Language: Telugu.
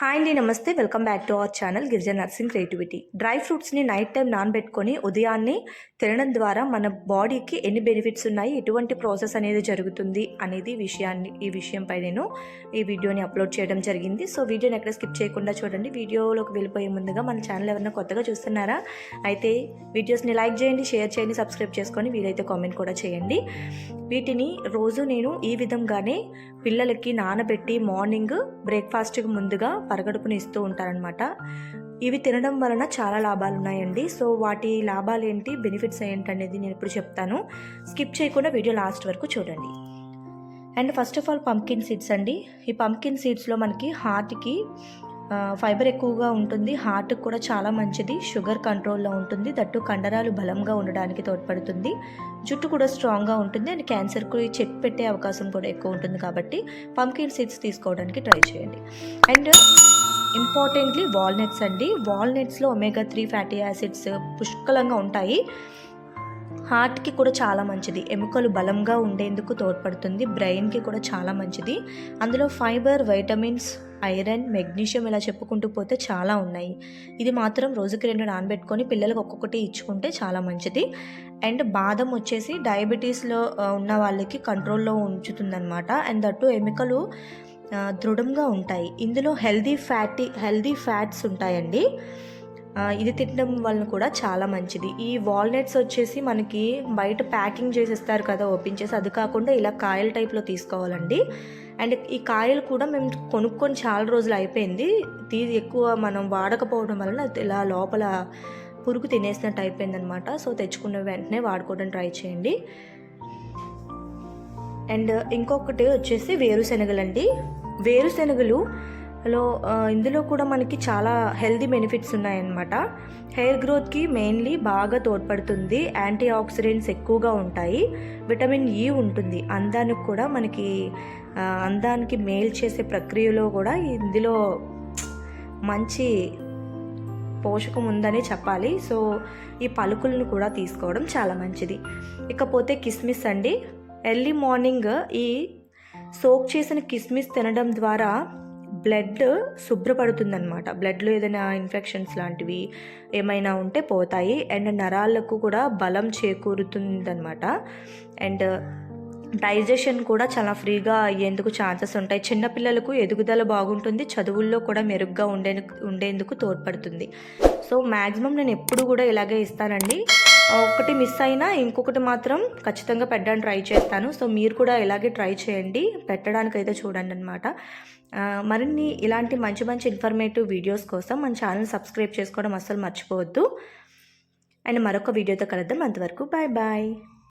హాయ్ అండి నమస్తే. Welcome back to our channel Girijana nursing creativity. Dry ఫ్రూట్స్ని నైట్ టైం నానబెట్టుకొని ఉదయాన్నే తినడం ద్వారా మన బాడీకి ఎన్ని బెనిఫిట్స్ ఉన్నాయి ఎటువంటి ప్రాసెస్ అనేది జరుగుతుంది అనేది విషయాన్ని ఈ విషయంపై నేను ఈ వీడియోని అప్లోడ్ చేయడం జరిగింది. సో వీడియోని ఎక్కడ స్కిప్ చేయకుండా చూడండి. వీడియోలోకి వెళ్ళిపోయే ముందుగా మన ఛానల్ ఎవరైనా కొత్తగా చూస్తున్నారా? అయితే వీడియోస్ని లైక్ చేయండి షేర్ చేయండి సబ్స్క్రైబ్ చేసుకొని వీలైతే కామెంట్ కూడా చేయండి. వీటిని రోజు నేను ఈ విధంగానే పిల్లలకి నానబెట్టి మార్నింగ్ బ్రేక్ఫాస్ట్కి ముందుగా పరగడుపుని ఇస్తూ ఉంటారనమాట ఇవి తినడం వలన చాలా లాభాలు ఉన్నాయండి. సో వాటి లాభాలు ఏంటి బెనిఫిట్స్ ఏంటి అనేది నేను ఇప్పుడు చెప్తాను. స్కిప్ చేయకుండా వీడియో లాస్ట్ వరకు చూడండి. And first of all pumpkin seeds అండి. ఈ పంకిన్ సీడ్స్లో మనకి హార్ట్కి ఫైబర్ ఎక్కువగా ఉంటుంది. హార్ట్కి కూడా చాలా మంచిది. షుగర్ కంట్రోల్లో ఉంటుంది. దట్టు కండరాలు బలంగా ఉండడానికి తోడ్పడుతుంది. జుట్టు కూడా స్ట్రాంగ్గా ఉంటుంది. అండ్ క్యాన్సర్కి చెక్ పెట్టే అవకాశం కూడా ఎక్కువ ఉంటుంది కాబట్టి పంకిన్ సీడ్స్ తీసుకోవడానికి ట్రై చేయండి. అండ్ ఇంపార్టెంట్లీ వాల్నట్స్ అండి. వాల్నట్స్లో ఒమేగా త్రీ ఫ్యాటీ యాసిడ్స్ పుష్కలంగా ఉంటాయి. హార్ట్కి కూడా చాలా మంచిది. ఎముకలు బలంగా ఉండేందుకు తోడ్పడుతుంది. బ్రెయిన్కి కూడా చాలా మంచిది. అందులో ఫైబర్ వైటమిన్స్ ఐరన్ మెగ్నీషియం ఇలా చెప్పుకుంటూ పోతే చాలా ఉన్నాయి. ఇది మాత్రం రోజుకి రెండు నానబెట్టుకొని పిల్లలకు ఒక్కొక్కటి ఇచ్చుకుంటే చాలా మంచిది. అండ్ బాదం వచ్చేసి డయాబెటీస్లో ఉన్న వాళ్ళకి కంట్రోల్లో ఉంచుతుందన్నమాట. అండ్ దట్టు ఎముకలు దృఢంగా ఉంటాయి. ఇందులో హెల్దీ ఫ్యాటీ హెల్దీ ఫ్యాట్స్ ఉంటాయండి. ఇది తినడం వలన కూడా చాలా మంచిది. ఈ వాల్నట్స్ వచ్చేసి మనకి బయట ప్యాకింగ్ చేసేస్తారు కదా ఓపెన్ చేసి అది కాకుండా ఇలా కాయల టైప్లో తీసుకోవాలండి. అండ్ ఈ కాయలు కూడా మేము కొనుక్కొని చాలా రోజులు అయిపోయింది. తీ ఎక్కువ మనం వాడకపోవడం వలన ఇలా లోపల పురుగు తినేసినట్టు అయిపోయిందనమాట సో తెచ్చుకున్న వెంటనే వాడుకోవడం ట్రై చేయండి. అండ్ ఇంకొకటి వచ్చేసి వేరుశనగలండి. వేరుశనగలు లో ఇందులో కూడా మనకి చాలా హెల్దీ బెనిఫిట్స్ ఉన్నాయన్నమాట. హెయిర్ గ్రోత్కి మెయిన్లీ బాగా తోడ్పడుతుంది యాంటీ ఆక్సిడెంట్స్ ఎక్కువగా ఉంటాయి విటమిన్ ఈ ఉంటుంది. అందానికి కూడా మనకి అందానికి మేలు చేసే ప్రక్రియలో కూడా ఇందులో మంచి పోషకం ఉందని చెప్పాలి. సో ఈ పలుకులను కూడా తీసుకోవడం చాలా మంచిది. ఇకపోతే కిస్మిస్ అండి. ఎర్లీ మార్నింగ్ ఈ సోక్ చేసిన కిస్మిస్ తినడం ద్వారా బ్లడ్ శుభ్రపడుతుందనమాట బ్లడ్లో ఏదైనా ఇన్ఫెక్షన్స్ లాంటివి ఏమైనా ఉంటే పోతాయి. అండ్ నరాలకు కూడా బలం చేకూరుతుందన్నమాట. అండ్ డైజెషన్ కూడా చాలా ఫ్రీగా అయ్యేందుకు ఛాన్సెస్ ఉంటాయి. చిన్నపిల్లలకు ఎదుగుదల బాగుంటుంది. చదువుల్లో కూడా మెరుగ్గా ఉండే ఉండేందుకు తోడ్పడుతుంది. సో మ్యాక్సిమం నేను ఎప్పుడు కూడా ఇలాగే ఇస్తానండి. ఒకటి మిస్ అయినా ఇంకొకటి మాత్రం ఖచ్చితంగా పెట్టడానికి ట్రై చేస్తాను. సో మీరు కూడా ఇలాగే ట్రై చేయండి. పెట్టడానికి అయితే చూడండి అనమాట మరిన్ని ఇలాంటి మంచి మంచి ఇన్ఫర్మేటివ్ వీడియోస్ కోసం మన ఛానల్ సబ్స్క్రైబ్ చేసుకోవడం అస్సలు మర్చిపోవద్దు. అండ్ మరొక వీడియోతో కలుద్దాం. అంతవరకు బాయ్ బాయ్